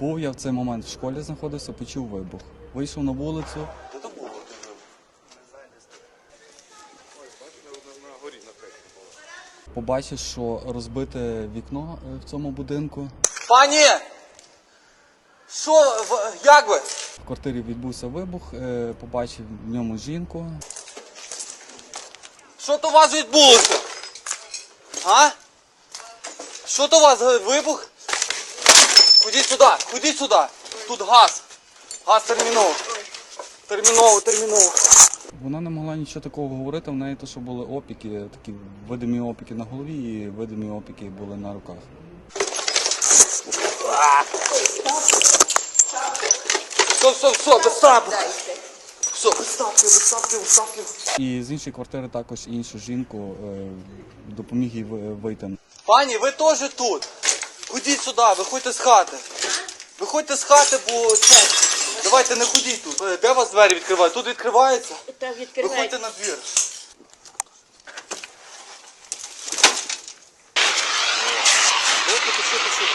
Був я в цей момент в школі знаходився, почув вибух. Вийшов на вулицю, Де то було? побачив, що розбите вікно е, в цьому будинку. Пані! Що, як ви? В квартирі відбувся вибух, е, побачив в ньому жінку. Що то у вас відбулося? А? Що то у вас е, вибух? Ходіть сюди, ходіть сюди. Тут газ. Газ терміново. Терміново, терміново. Вона не могла нічого такого говорити, в неї то, що були опіки, такі видимі опіки на голові і видимі опіки були на руках. Все, все, все, без тапу. Все, без тапки, без тапки, без тапки. І з іншої квартири також іншу жінку е, допоміг їй вийти. Пані, ви теж тут. Ходіть сюди, виходьте з хати. Виходьте з хати, бо це. Давайте не ходіть тут. Е, Де у вас двері відкривають? Тут відкривається? Так, відкривайте. Виходьте на двір. Ось, пиши, пиши.